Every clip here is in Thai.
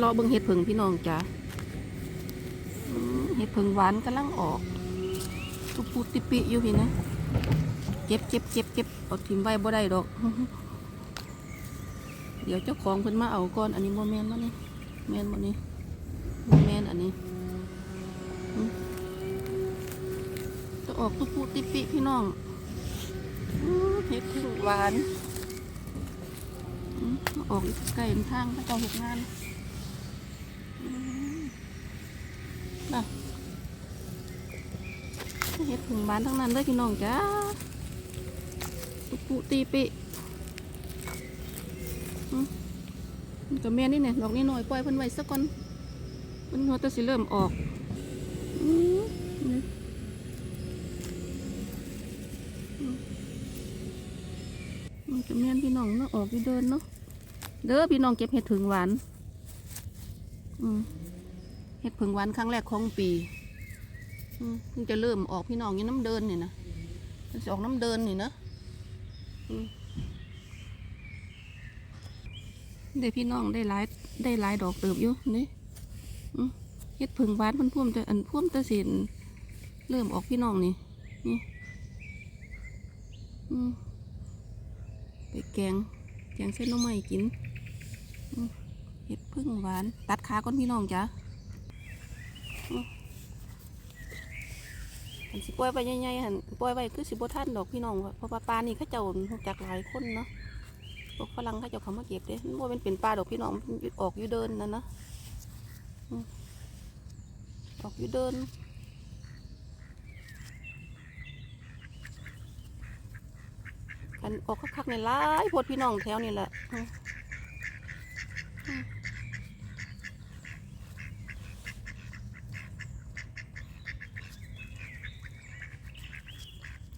เลาะเบิ่งเห็ดผึ่งพี่น้องจ้ะเห็ดผึ่งหวานกำลังออก ตุปูติปิอยู่พี่นะ เก็บเก็บเก็บเก็บเอาทิมไว้บ่ได้ดอก เดี๋ยวเจ้าของเพิ่นมาเอาก่อน อันนี้โมแมนมานี่แมนบ่นี่โมแมนอันนี้จะออกตุปูติปิพี่น้องเห็ดผึ่งหวานออกอีกไกลทางพระเจ้าห็ดงานอืมน่ะเห็ดผึ่งบานทั้งนั้นเลยพี่น้องจ้าปุปุตีปิมันกับแม่นี่เนี่ยดอกนี้หน่อยปล่อยเพิ่นไว้สักก่อนเพิ่นหัวตะสิเริ่มออกอืมนี่อืมมันกับแม่นพี่น้องเนาะออกไปเดินเนาะเด้อพี่น้องเก็บเห็ดผึ่งหวานเห็ดผึ่งหวานครั้งแรกของปี มเพิ่งจะเริ่มออกพี่น้องอยี่น้ำเดินนี่นะมันจะออกน้ำเดินนี่นะได้พี่น้องได้หลายได้หลายดอกเติบอยู่นี่เห็ดผึ่งหวานมันพ่วมแต่อันพ่วมแต่สินเริ่มออกพี่น้องนี่นี่ไปแกงแกงเส้นน้ำไม้กินเห็ดพึ่งหวาน ตัดขาก่อนพี่น้องจ้ะ อันสิปล่อยไปใหญ่ๆหันปล่อยไปคือสิบท่านดอกพี่น้องเพราะว่าปลานี่เขาเจ้าจักหลายคนเนาะพวกฝรั่งเขาเจ้าเขามาเก็บเด้มันบ่เป็นเป็นปลาดอกพี่น้องออกอยู่เดินนั่นนะออกอยู่เดินกันออกคักๆในร้ายพดพี่น้องแถวนี่แหละอืมอืม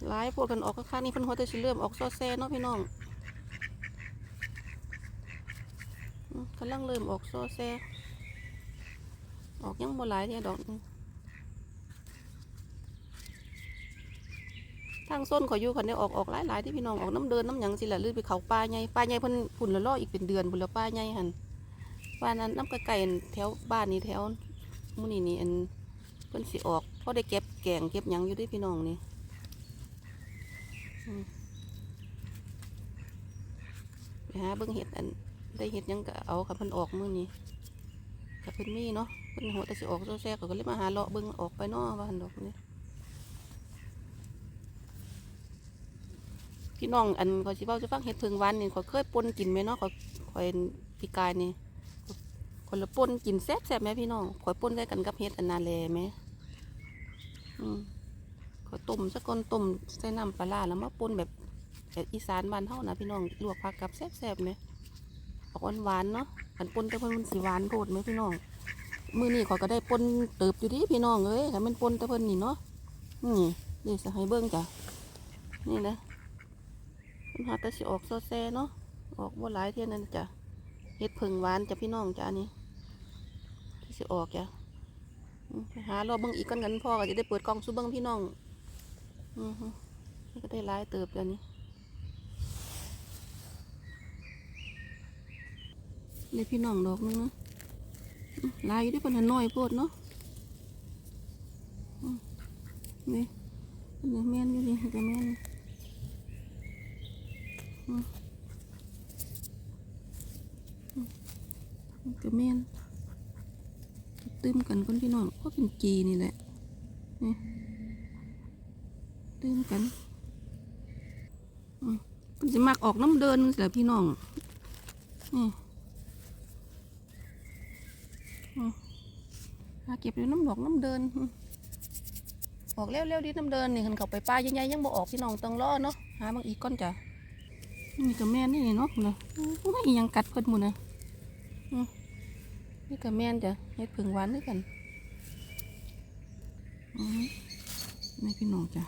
หลายโพดกันออกคักๆนี่เพิ่นหัวแต่สิเริ่มออกซอแซ่เนาะพี่น้องกำลังเริ่มออกซอแซ่ออกยังบ่หลายเนี่ยดอกทางส้นขอยอยู่คันนี้ออกออกหลายๆที่พี่น้องออกน้ำเดินน้ำหยังสิละลือไปเขาป่าใหญ่ป่าใหญ่เพิ่นฝุ่นละล่ออีกเป็นเดือนพุ่นละป่าใหญ่หันป่านั้นน้ำกระไก่แถวบ้านนี่แถวมุนี่นี่อันเพิ่นสิออกเพราะได้เก็บแกงเก็บหยังอยู่เด้วยพี่น้องนี่ ไปหาเบิ่งเห็ดอันได้เห็ดยังก็เอาค่ะเพิ่นออกมื้อนี้กับเพิ่นมีเนาะเพิ่นหัวแต่สิออกโซแซ่ก็เลยมาหาเลาะเบิ่งออกไปเนาะว่าหั่นดอกนี่พี่น้องอันขอยสิเว้าจะฟังเห็ดเพิงวานนี่ขอยเคยปนกินไหมเนาะขอยขอยปีกายนี่ขอยละปนกินแซ่บแซ่บไหมพี่น้องขอยปนได้กันกับเห็ดอันนาแลไหมอืม ขอยต้มสักก้อนต้มใส่น้ำปลาแล้วมาปนแบบแบบอีสานบ้านเฮานะพี่น้องลวกผักกับแซ่บแซ่บไหมออกหวานๆเนาะอันปนแต่เพิ่นมันสิหวานโพดไหมพี่น้องมือนี้ขอก็ได้ปนเติบอยู่ดิพี่น้องเอ้ยถ้ามันปนแต่เพิ่นนี่เนาะนี่นี่จะให้เบิ่งจ้ะนี่นะมันหาแต่สิออกโซแซ่เนาะออกบ่หลายเท่านั้นจ้ะเฮ็ดผึ่งหวานจ้ะพี่น้องจ้ะนี่ที่สิออกจ้ะหารอเบิ่งอีกกันกันพ่อก็จะได้เปิดกล่องสู้เบิ่งพี่น้อง อือฮึนี่ก็ได้หลายเติบแล้วนี่เลยพี่น้องดอกนึงนะอืมหลายอยู่ได้ปานนั้นน้อยโพดเนาะนี่อันแม่นอยู่นี่ก็แม่นก็แม่นตื้มกันคนพี่น้องก็เป็นจีนี่แหละนี่ ตื้มกันมันจะมักออกน้ำเดินแหละพี่น้องนี่อืมาเก็บอยู่น้ำดอกน้ำเดินออกเร็วๆดิน้ำเดินนี่คันเขาไปป้าใหญ่ๆยังบ่ออกพี่น้องต้องรอเนาะหาบางอีกก้อนจ้ะนี่ก็แม่นนี่เนาะเลยไม่อีหยังกัดเพิ่นหมดนะนี่กับแม่นจ้ะเฮ็ดผึ่งหวานด้วยกันอืมนี่พี่น้องจ้ะ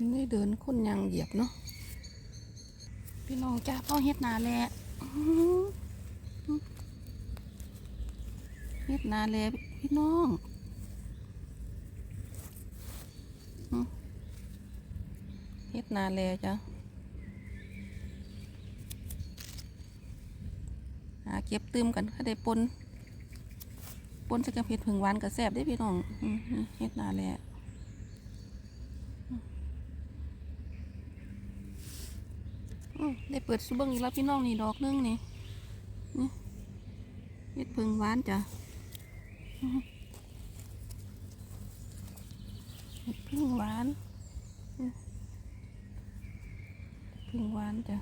นี่เดินคนยังเหยียบเนาะพี่น้องจ้ะพ่อเฮ็ดนาแล้เฮ็ดนาแลพี่น้องเฮ็ดนาแลจ้ะเก็บตื้มกันก็ได้ปนปนส่กับเห็ดผึ่งหวานกับแซ่บได้พี่น้องเห็ดนาแหละอืม ได้เปิดซุเบิ้งอีกแล้วพี่น้องนี่ดอกนึงนี่นี่เห็ดผึ่งหวานจ้ะอืมเห็ดผึ่งหวานอืมผึ่งหวานจ้ะ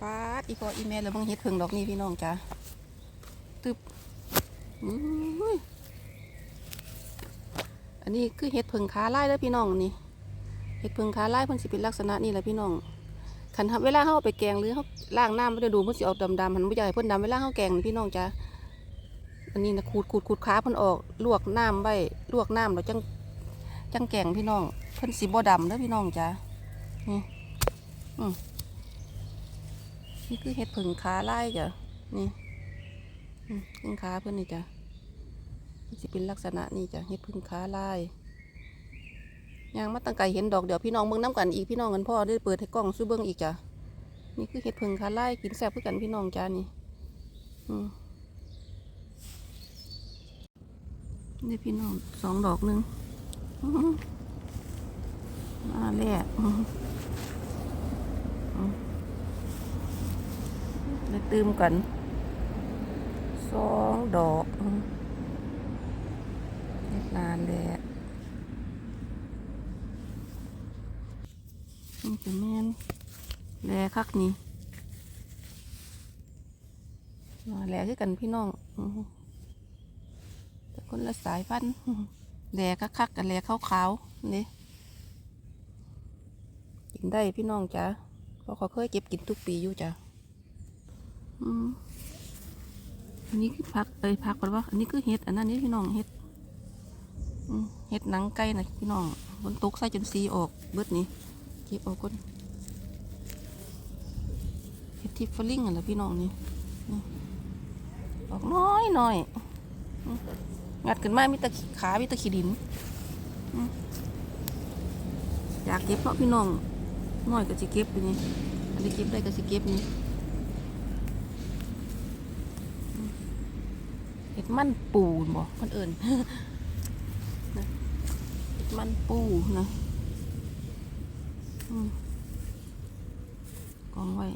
ปาดอีพออีเมลแล้วบังเฮ็ดเพิ่งดอกนี่พี่น้องจ้ะตึบอันนี้คือเฮ็ดเพิ่งขาไล่แล้วพี่น้องนี่ เฮ็ดพิ่งขาไล่เพิ่นสิเป็นลักษณะนี้แหละพี่น้องคันทำเวลาเฮาเอาไปแกงหรือเฮาล้างน้ำมันจะดูมันสิออกดำๆหันบ่อยากให้เพิ่นดำเวลาเฮาแกงนี่พี่น้องจ้ะอันนี้นะขูดขูดขูดขาเพิ่นออกลวกน้ำไว้ลวกน้ำแล้วจังจังแกงพี่น้องเพิ่นสิบ่ดำเด้อพี่น้องจ้ะนี่อืมนี่คือเห็ดผึ่งขาไล่จ้ะนี่อืมผึ่งขาเพื่อนนี่จ้ะมันจะเป็นลักษณะนี่จ้ะเห็ดผึ่งขาไล่ ยางมาตั้งไก่เห็นดอกเดี๋ยวพี่น้องเบิ่งน้ำกันอีกพี่น้องกันพ่อได้เปิดให้กล้องสู้เบิ่งอีกจ้ะนี่คือเห็ดผึ่งขาไล่กินแซ่บเพื่อกันพี่น้องจ้านี่อืมนี่พี่น้องสองดอกหนึ่งมาแล้วอื้อหือได้ตื่มกันสองดอกเฮ็ดนานเลยอะนี่ จะแม่นแลคักนี่มาแลคือกันพี่น้องแต่คนละสายพันธุ์แลคักคักกันแลขาวขาวๆนี่กินได้พี่น้องจ้ะเพราะเขาเคยเก็บกินทุกปีอยู่จ้ะอันนี้คือผักเอ้ยผักก่อนว่าอันนี้คือเห็ดอันนั้นนี่พี่น้องเห็ดเห็ดหนังไก่นะพี่น้องบนตกใส่จนสีออกเบิดนี้ เก็บเออกก่อนเห็ดทิฟฟลิงอะละพี่น้องนี่ออกน้อยหน่อยงัดขึ้นมามีตะขามีตะขีดินอยากเก็บเพราะพี่น้องน้อยก็จะเก็บไปนี่อันนี้เก็บได้ก็จะเก็บนี่เห็ดมันปูนบ่คนเอิ่นเห็ดมันปูนะ กองไว้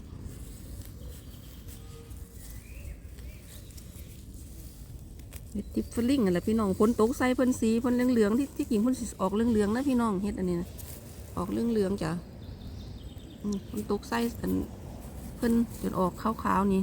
เห็ดทิปฟลิงอะไรพี่น้องพ้นตกใส่เพิ่นสีเพิ่นเหลืองๆที่ที่กิ่งเพิ่นออกเหลืองๆนะพี่น้องเห็ดอันนี้นะออกเหลืองๆจ้ะอืมเพิ่นตกใส่อันเพิ่นจนออกขาวๆนี่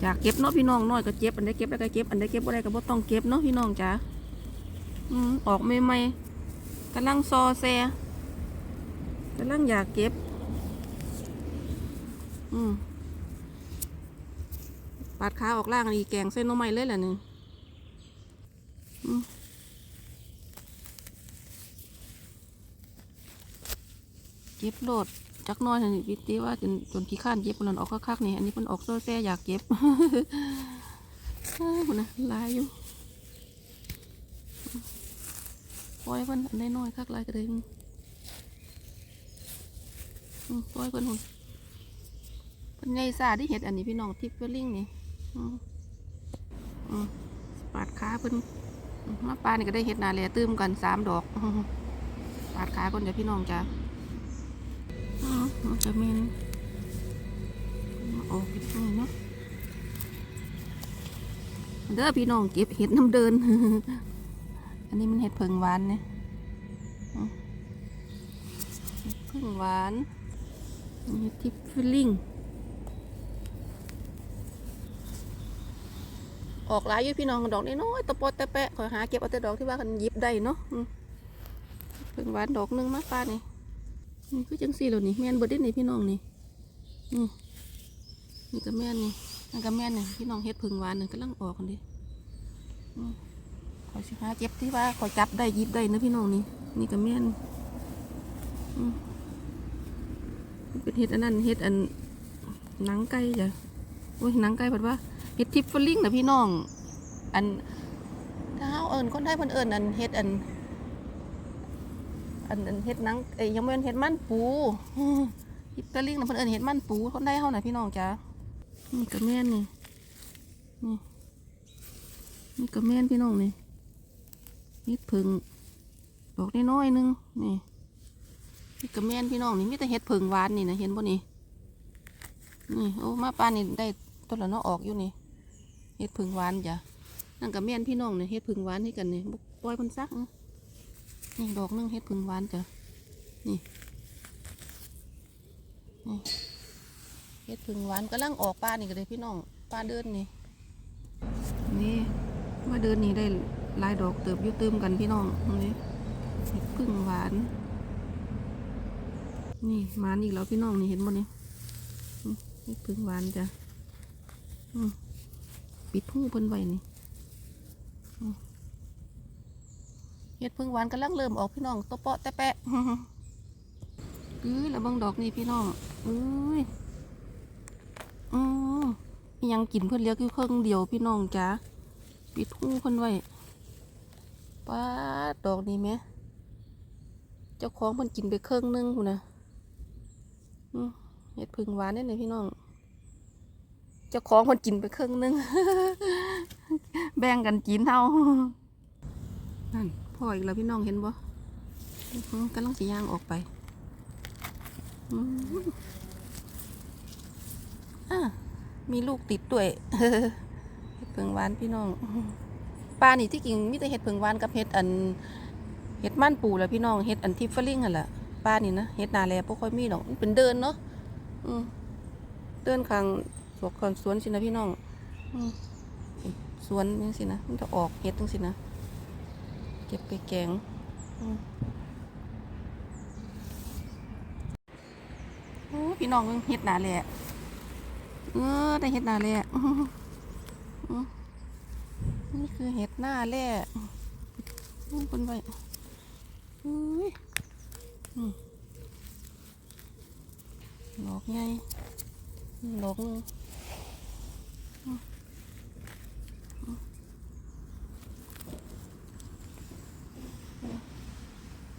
อยากเก็บเนาะพี่น้องน้อยก็เก็บอันใดเก็บแล้วก็เก็บอันใดเก็บบ่ได้ก็บ่ต้องเก็บเนาะพี่น้องจ้าอืมออกใหม่ๆกำลังซอแซกำลังอยากเก็บ อืมปาดขาออกล่างอันนี้แกงเส้นน้ำไม้เลยแหละนี่อืมเก็บโหลด จักน้อยนี่พี่ตีว่าจนจนขี้ข้านเก็บมันออกคักๆนี่อันนี้มันออกโซ่แซ่อยากเก็บอ้าวพุ่นะลายอยู่ปล่อยเพิ่นอันน้อยๆคักลายก็ได้อืมอืมปล่อยเพิ่นหุ่นเพิ่นใหญ่ซาที่เห็ดอันนี้พี่น้องทิพย์เวลลิงนี่ปาดขาเพิ่นมาปานี่ก็ได้เห็ดนาแลตื้มกันสามดอกปาดขาก่อนเดี๋ยวพี่น้องจ้ะ มันจะเมนมาออกอีกหน่อยเนาะเด้อพี่น้องเก็บเห็ดน้ำเดิน อันนี้มันเห็ดเพิงหวานเนี่ยเพิงหวานอันนี้ทิปฟิลลิ่ง ออกหลายอยู่พี่น้องดอกน้อยตะปอตะแปะขอยหาเก็บเอาแต่ดอกที่ว่ากันหยิบได้เนาะเพิงหวานดอกหนึงมาป้านี่ นี่คือจังสี่แล้วนี่แม่นเบิดได้นี่พี่น้องนี่นี่นี่ก็แม่นนี่นั่นก็แม่นนี่พี่น้องเฮ็ดพึ่งหวานนึงกำลังออกกันดิอืมขอยสิหาเจ็บที่ว่าขอยจับได้ยิบได้นะพี่น้องนี่นี่ก็แม่นอืมเป็นเฮ็ดอันนั้นเฮ็ดอันหนังไก่จ้ะโอ้ยหนังไก่แบบว่าเฮ็ดทิปฟลิงนะพี่น้อง อันถ้าเอิ้นคนไทยเพิ่นเอิ้นอันเฮ็ดอัน อันอันเฮ็ดนังเอ้ยยังบ่แม่นเฮ็ดมันปูฮิปเตอร์ลิงนะเพิ่นเอินเฮ็ดมันปูคนไทยเฮาน่ะพี่น้องจ้านี่ก็แม่นนี่นี่นี่ก็แม่นพี่น้องนี่เฮ็ดผึ่งดอกน้อยๆนึงนี่นี่ก็แม่นพี่น้องนี่มีแต่เฮ็ดผึ่งหวานนี่นะเห็นบ่นี่นี่โอ้มาป้านนี่ได้ต้นละเนาะออกอยู่นี่เฮ็ดผึ่งหวานจ้ะนั่นก็แม่นพี่น้องนี่เฮ็ดผึ่งหวานให้กันนี่บ่ปล่อยเพิ่นซักนะ นี่ดอกนึงเฮ็ดผึ่งหวานจ้ะนี่นี่เฮ็ดผึ่งหวานกำลังออกป้านี่ก็เลยพี่น้องป้าเดินนี่นี่มาเดินนี่ได้ลายดอกเติบยู่เติมกันพี่น้องนี่เฮ็ดผึ่งหวาน นี่มาอีกแล้วพี่น้องนี่เห็นบ่นี่อืมเฮ็ดผึ่งหวานจ้ะอืมปิดหูเพิ่นไว้นี่อ เฮ็ดผึ่งหวานกำลังเริ่มออกพี่น้องโตะเปาะแต่แปะอื้อแล้วบิ่งดอกนี่พี่น้องอุ้ยอือยังกินเพิ่นเลี้ยงอยู่เครื่องเดียวพี่น้องจ้ะปิดหูเพิ่นไว้ป้าดอกนี่แหมเจ้าของเพิ่นกินไปเครื่องนึงพุ่นนะเห็ดพึ่งหวานนี่เลยพี่น้องเจ้าของคนกินไปครึ่งนึง แบ่งกันกินเท่านั่น พ่ออีกแล้วพี่น้องเห็นบ่อื้อหือกำลังสีย่างออกไปมีลูกติดด้วยเห็ดผึ่งหวานพี่น้อง ปลานี่ที่จริงมีแต่เห็ดผึ่งหวานกับเห็ดอัน เห็ดม่านปูแหละพี่น้อง เห็ดอันทิฟเฟอริงหั่นแหละปลานี่นะ เห็ดนาแลบ่ค่อยมีดอกเป็นเดินเนาะเดินข้างสวนสวนสินะพี่น้องอสวนนี่สินะ มันจะออกเห็ดจังสินะ เก็บไปแกงโอ้พี่น้องเบิ่งเห็ดนาและเออได้เห็ดนาแลอื้อหืออืมนี่คือเห็ดหน้าแร่นี่คนไว้อุ้ยหลอกไงหลอกงูอืมอืม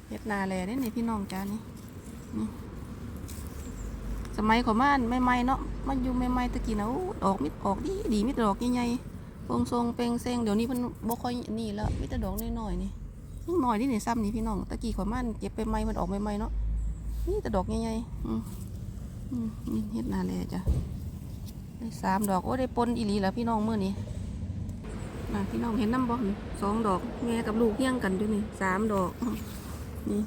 เฮ็ดนาแลนี่นี่พี่น้องจ้านี่นี่ สมัยเของม่านใหม่ๆเนาะมันอยู่ใหม่ๆตะกี้นะออกมิดออกดีดีมิดดอกใหญ่ๆทรงทรงเปลงเซงเดี๋ยวนี้เพิ่นบ่ค่อยนี่แล้วมีแต่ดอกน้อยๆนี่ยังน้อยนี่นี่ซ้ำนี่พี่น้องตะกี้เของม่านเก็บไปใหม่มันออกใหม่ๆเนาะนี่แต่ดอกใหญ่ๆอืมอืมนี่เฮ็ดนาแลจ้ะได้สามดอกโอ้ได้ปนอีหลีแล้วพี่น้องมื้อนี้นะพี่น้องเห็นน้ำบ่นี่สองดอกแม่กับลูกเฮี้ยงกันอยู่นี่สามดอก นี่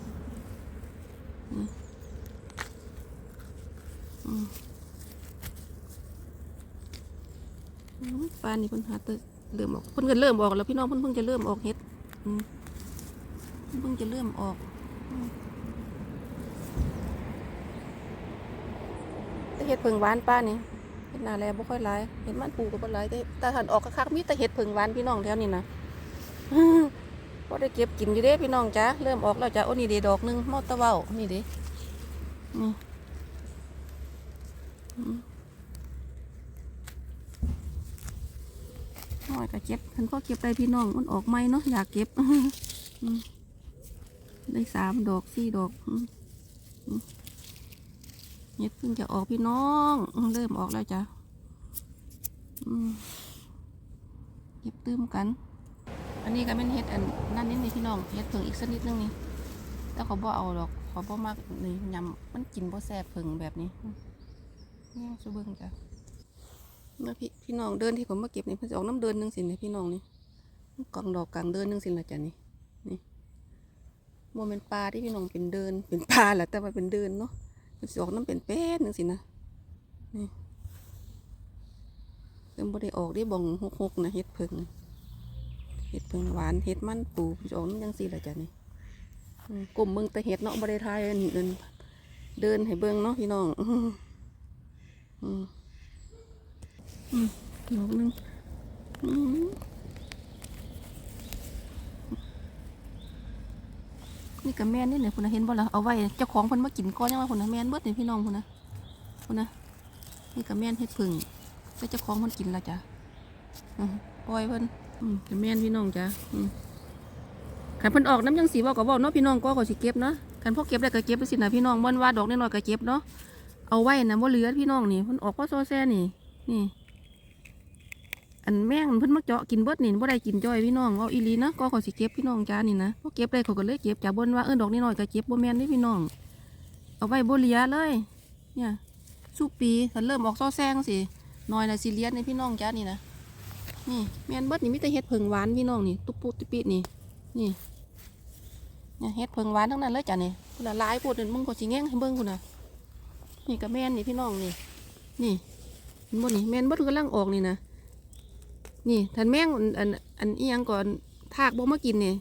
นี่อืมอืมปลานี่เพิ่นหาแตะเริ่มออกเพิ่นก็เริ่มออกแล้วพี่น้องเพิ่นเพิ่งจะเริ่มออกเฮ็ดอืมเพิ่งจะเริ่มออกแต่เห็ดผึ่งหวานป้านี่เห็ดนาแลบ่ค่อยหลายเห็ดมันปูก็บ่หลายแต่แต่หันออกคักๆมีแต่เห็ดผึ่งหวานพี่น้องแถวนี้นะ พอได้เก็บกินอยู่เด้พี่น้องจ้าเริ่มออกแล้วจ้าโอ้นี่เดดอกหนึงมอตะเว้านี่เด้นี่อืมน้อยก็เก็บเพิ่นก็เก็บได้พี่น้องมันออกใหมเนาะอยากเก็บได้สามดอกสี่ดอกอืมเห็ดเพิ่งจะออกพี่น้องเริ่มออกแล้วจ้ะเก็บตื้มกัน อันนี้ก็เป็นเห็ดอันนั่นนิดนี่พี่น้องเห็ดเพิ่งอีกสักนิดนึงนี่แต่เขาบ่เอาหรอกเขาบ่มากนี่ยำมันกินบ่แซ่บเพิ่งแบบนี้อืมนี่สุเบิ้งจ้ะเมื่อพี่พี่น้องเดินที่ผมมาเก็บนี่เพิ่นออกน้ำเดินหนึงสินี่ยพี่น้องนี่กองดอกกลางเดินหนึงสินละจ้ะนี่นี่โมเมนปลาที่พี่น้องเป็นเดินเป็นปลาแหละแต่ว่าเป็นเดินเนาะมันสิออกน้ำเป็นแป้นนึงสินะนี่เริ่มบ่ได้ออกได้บ่งหกหกๆนะเฮ็ดเพิง เฮ็ดเพิงหวานเฮ็ดมันปูมันสิออกน้ำยังสิละจ้ะนี่อืมกลมเบิ่งแต่เฮ็ดเนาะบ่ไทายเดินเดินให้เบิ่งเนาะพี่น้องอืมอืมดอกหนึงอืมนี่กับแม่นนี่เนี่ยคุณนะเห็นบ่ล่ะเอาไว้เจ้าของเพิ่นมากินก้อนยังว่าคุณนะแม่นเบิดเนี่ยพี่น้องคุณนะคุณนะนี่กับแม่นเฮ็ดผึ่งแต่เจ้าของมันกินและจ้ะอืมปล่อยเพิ่น อืมแม่นพี่น้องจ้ะอืมขันเพิ่นออกน้ำยังสีบอกก็บอกเนาะพี่น้องก็ก็สิเก็บเนาะขันพอเก็บได้ก็เก็บไปสินะพี่น้องบ่นว่าดอกน้อยก็เก็บเนาะเอาไว้นะบ่เหลือพี่น้องนี่เพิ่นออกเพราะโซแซนี่นี่อันแม่งเพิ่นมาเจาะกินเบิดนี่บ่ได้กินจ้อยพี่น้องเอาอีลีนะก็ก็สิเก็บพี่น้องจ้านี่นะพอเก็บได้เขาก็เลยเก็บจ้าบนว่าเออดอกน้อยก็เก็บบ่แม่นเด้พี่น้อง เอาไว้บ่เหลือเลย เนี่ยสุปีถ้าเริ่มออกซอแซงสิน้อยนะสิเลียนในพี่น้องจ้านี่นะ นี่แม่นเบิดนี่มีแต่เฮ็ดเพิงหวานพี่น้องนี่ตุ๊บปุ๊บตุ๊บปิดนี่นี่เนี่ยเฮ็ดเพิงหวานทั้งนั้นเลยจ้ะนี่พุ่นละลายพูดนั่นมึงก็สิแง่งให้เบิ่งพุ่นน่ะนี่ก็แม่นนี่พี่น้องนี่ นี่เห็นบ่นี่แม่นบ่กำลังออกนี่นะนี่ท่านแม่งอันอันอันอียงก่อนทากบ่มากินนี่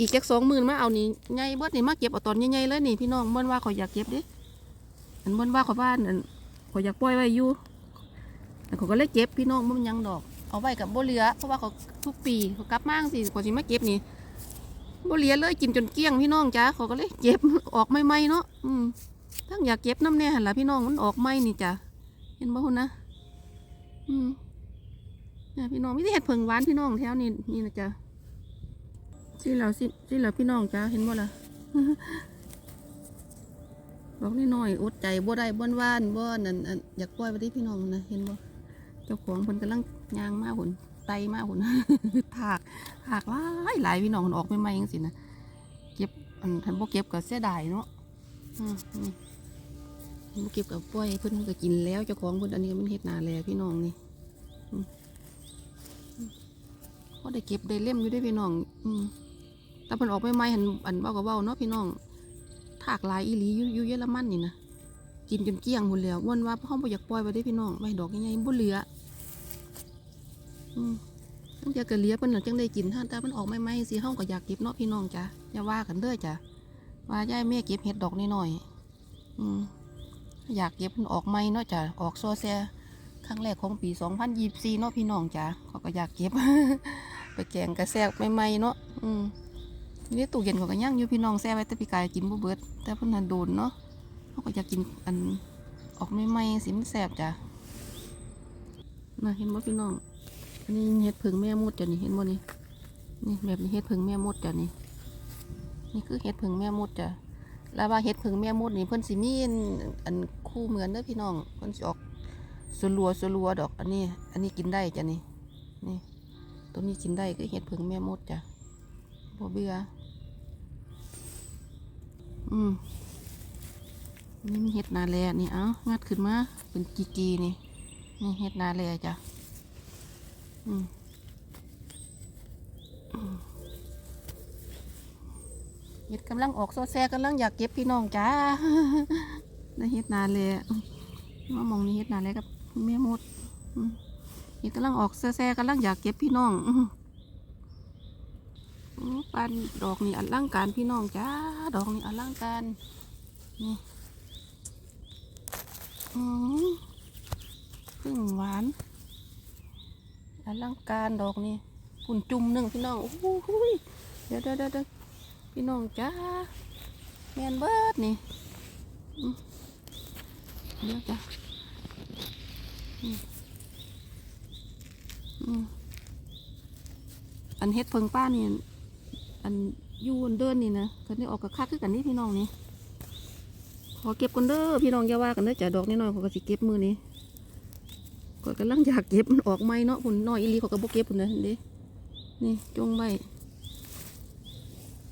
อีกจักสองหมื่นมาเอานี่ใหญ่เบิดนี่มาเก็บเอาตอนใหญ่ๆเลยนี่พี่น้องเบิ่นว่าข่อยอยากเก็บเดิอันเบิ่นว่าข่อบ้านอันข่อยอยากปล่อยไว้อยู่ แต่เขาก็เลยเก็บพี่น้องมันยังดอก เอาไว้กับบ่เลือเพราะว่าเขาทุกปีเขากลับมาจั่งสิกว่าสิมาเก็บนี่บ่เลือเลยกินจนเกลี้ยงพี่น้องจ้าเขาก็เลยเก็บออกใหม่เนาะอืมทั้งอยากเก็บน้ำแน่หันละพี่น้องมันออกใหม่นี่จ้ะเห็นบ่หุ่นะอืมเนี่ยพี่น้องมีแต่เห็ดเผิงหวานพี่น้องแถวนี้นี่นะจ้ะสิเราสิสิเราพี่น้องจ้าเห็นบ่ล่ะบอกน้อยอดใจบ่ได้บ่นว่านบ่นั่นอันอยากปล่อยไปที่พี่น้องนะเห็นบ่ เจ้าของเพิ่นกำลังยางมาหุ่นไตมาหุ่นถากถากหลายหลายพี่น้องมันออกใหม่ๆจังซี่นะเก็บอันทันบ่เก็บก็เสียดายเนาะอืมนี่บ่เก็บกับปล่อยเพิ่นก็กินแล้วเจ้าของเพิ่นอันนี้มันเฮ็ดนาแล้วพี่น้องนี่อืมอืมพอได้เก็บได้เล่มอยู่เด้วยพี่น้อง อืมแต่เพิ่นออกใหม่ๆหันอันเว้าก็เว้าเนาะพี่น้องถากหลายอีหลีอยู่อยู่เยอรมันนี่นะกินจนเกลี้ยงหมดแล้ววันว่าพ่อบ่อยากปล่อยไปได้พี่น้องไว้ดอกใหญ่ๆบ่เหลือ อืมตั้งแต่ก็เลียเพิ่นน่ะจังได้กินถ้าแต่มันออกใหม่ๆสิเฮาก็อยากเก็บเนาะพี่น้องจ้ะอย่าว่ากันเด้อจ้ะว่ายายแม่เก็บเห็ดดอกน้อยๆอืมอยากเก็บมันออกใหม่เนาะจ้ะออกโซแซครั้งแรกของปี2024เนาะพี่น้องจ้ะเขาก็อยากเก็บ ไปแกงกระแซกใหม่เนาะอืมนี่ตู้เย็นเขาก็ย่างอยู่พี่น้องแซ่ไว้แต่พี่กายกินบ่เบิดแต่เพิ่นน่ะโดนเนาะเขาก็อยากกินอันออกใหม่สิมันแซ่บจ้ะน่ะเห็นบ่พี่น้อง อันนี้เฮ็ดผึ่งแม่มดจ้ะนี่เห็นบ่นี่นี่แบบนี้เฮ็ดผึ่งแม่มดจ้ะนี่นี่คือเฮ็ดผึ่งแม่มดจ้ะแล้วว่าเฮ็ดผึ่งแม่มดนี่เพิ่นสิมีอันอันคู่เหมือนเด้อพี่น้องเพิ่นสิออกสลัวสลัวดอก อันนี้ อันนี้กินได้จ้ะนี่นี่ตัวนี้กินได้คือเฮ็ดผึ่งแม่มดจ้ะบ่เบื่ออืมนี่มีเห็ดนาแลนี่เอ้างัดขึ้นมาเป็นกีกีนี่นี่เห็ดนาแลจ้ะ เห็ดกำลังออกโซแซกำลังอยากเก็บพี่น้องจ้าได้เห็ดนาแลยมามองนี่เห็ดนาแลยกับแม่มดเห็ดกำลังออกโซแซกำลังอยากเก็บพี่น้องอื้อปานดอกนี่อลังการพี่น้องจ้า ดอกนี่อลังการนี่อืมพึ่งหวาน อลังการดอกนี่ปุ่นจุ่มหนึ่งพี่น้องโอ้โหเดี๋ยวเดี๋ยวเดี๋ยวพี่น้องจ้าแมนเบิร์ดนี่เดี๋ยวจ้าอันเฮ็ดเพิงป้านี่อันอยูนเดินนี่นะกันนี่ออกกับคักคือกันนี่พี่น้องนี่ขอเก็บกันเด้อพี่น้องอย่าว่ากันเด้อจ้ะดอกน้อยๆขาก็สิเก็บมือนี้ ก็กำลังอยากเก็บมันออกไหมเนาะหุ่นน้อยอีลีเขาก็บ่เก็บหุ่นนะเด้นี่จงไว้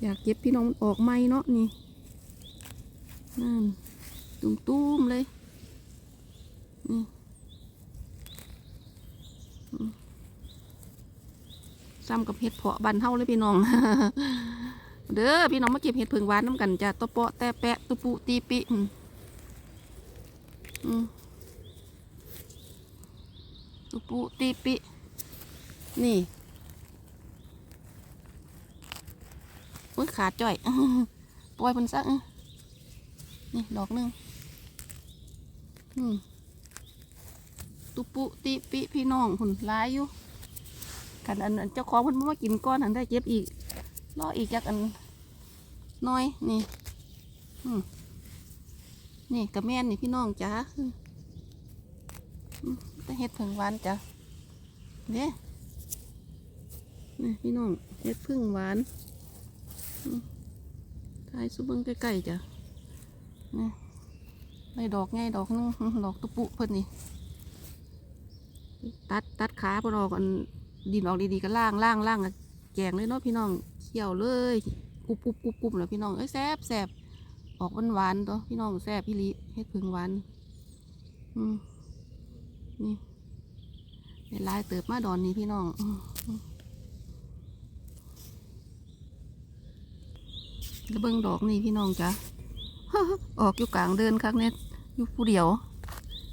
อยากเก็บพี่น้องมันออกไหมเนาะนี่นั่นตุ้มๆเลยนี่ซ้ำกับเห็ดเพาะบันเท่าเลยพี่น้อง เด้อพี่น้องมาเก็บเห็ดผึ่งหวานน้ำกันจ้ะตะเปาะแต่แปะตุปุตีปิอืมอืม ตุปุตีปิ นี่อุ้ยขาจ่อยปล่อยมันซะอื้อนี่ดอกหนึ่งตุปุตีปิพี่น้องหุ่นร้ายอยู่กันอันเจ้าของเพิ่นบ่มากินก้อนอันได้เก็บอีกรออีกจากอันน้อยนี่นี่กับแม่นนี่พี่น้องจ้า อืมอืมแต่เฮ็ดพิ่งหวานจ้ะเด้นี่พี่น้องเฮ็ดพึ่งหวานถ่ายซุเบิ้งใกล้ๆจ้ะนี่ได้ดอกไงดอกนึงอื้อดอกตะปุเพิ่นนี่ ตัดตัดขาพอดอกอันดินออกดีๆก็ล่างล่างล่างอะแกงเลยเนาะพี่น้องเคี่ยวเลยกุบกุบกุบกุบแล้วพี่น้องเอ้ยแซบแซบออกหวานหวานๆตัวพี่น้องแซบพี่ลิเฮ็ดพึ่งหวานอืม นี่เป็นลายเติบมาดอนนี้พี่น้องแล้วเบิ่งดอกนี่พี่น้องจ้ะออกอยู่กลางเดินครั้งนี้อยู่ผู้เดียว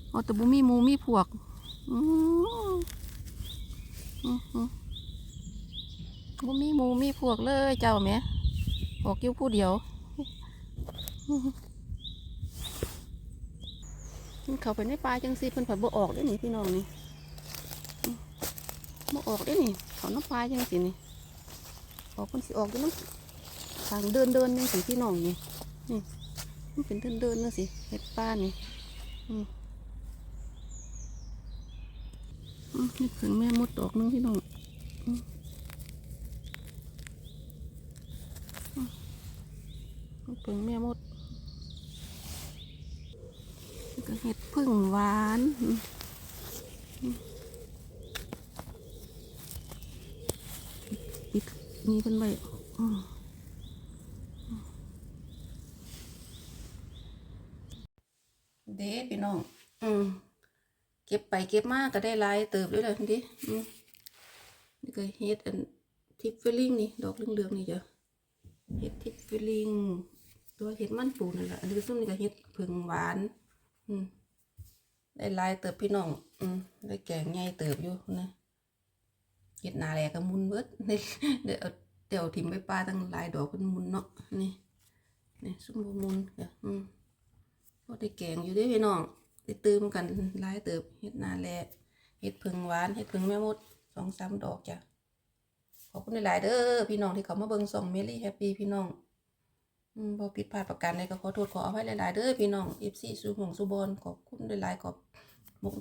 เอาแต่บุมีมูมีพวกบ่มีมูมีพวกเลยเจ้าแหม่ออกอยู่ผู้เดียว เข้าไปในป่าจังสิเพิ่นผัดบ่ออกได้นี่พี่น้องนี่อื้อบ่ออกได้นี่เขาน้ำปลาจังสินี่ออกเพิ่นสิออกอยู่น้ำทางเดินเดินนี่สิพี่น้องนี่นี่มันเป็นเดินเดินๆนั่นสิเห็ดป่านี่อืมนี่ถึงแม่มดดอกนึงพี่น้องอืมอืมนี่ถึงแม่มดนี่ ก็เห็ดพึ่งหวานอืมอืมปิดนี่เป็นใบอืมเด็ดพี่น้อง อืม เก็บไปเก็บมาก็ได้หลายเติบด้วยแหละทีนี้อืมนี่ก็เฮ็ดอันทิปฟิลลิงนี่ ดอกเหลืองๆนี่จ้ะเฮ็ดทิปฟิลลิงตัวเฮ็ดมันปูนั่นแหละอันนี้ก็ซุ่มนี่ก็เฮ็ดผึ่งหวาน อืมได้ลายเติบพี่น้อง อืมได้แกงใหญ่เติบอยู่นะเฮ็ดนาแลก็มุนเบิดเดี๋ยวเอาเดี๋ยวถิ่มไปปลาตั้งลายดอกเป็นมุนเนาะนี่นี่ซุ่มบ่มุนจ้ะอืมก็ได้แกงอยู่ด้อพี่น้องได้เตื่มกันลายเติบเฮ็ดนาแลเฮ็ดพึ่งหวานเฮ็ดพึ่งแม่มดสองสามดอกจ้ะขอบคุณหลาย ๆ เด้อพี่น้องที่เขามาเบิ่งส่องเมลี่แฮปปี้พี่น้อง บ่ผิดพลาดประการใดก็ขอโทษขออภัยหลายๆเด้อพี่น้อง FC สุหงสุบอนขอบคุณหลายๆขอบมุก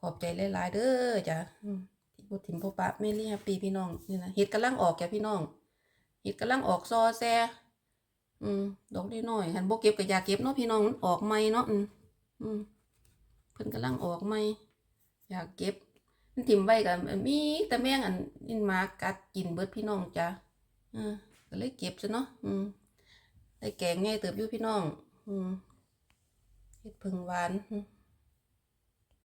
ขอบใจหลายๆเด้อจ้ะอืมที่บ่ถิ่มบ่ปะเมลี่แฮปปี้พี่น้องนี่นะเฮ็ดกำลังออกจ้ะพี่น้องเฮ็ดกำลังออกซอแซอืมดอกน้อยหันบ่เก็บก็อย่าเก็บเนาะพี่น้องมันออกใหม่เนาะอืมเพิ่นกำลังออกใหม่อยากเก็บมันถิ่มไว้กับมีแต่แม่งอันนินมากัดกินเบิดพี่น้องจ้ะอ่าก็เลยเก็บซะเนาะอืม ได้แกงง่ายเติบอยู่พี่น้อง อืมเฮ็ดพึ่งหวานอืม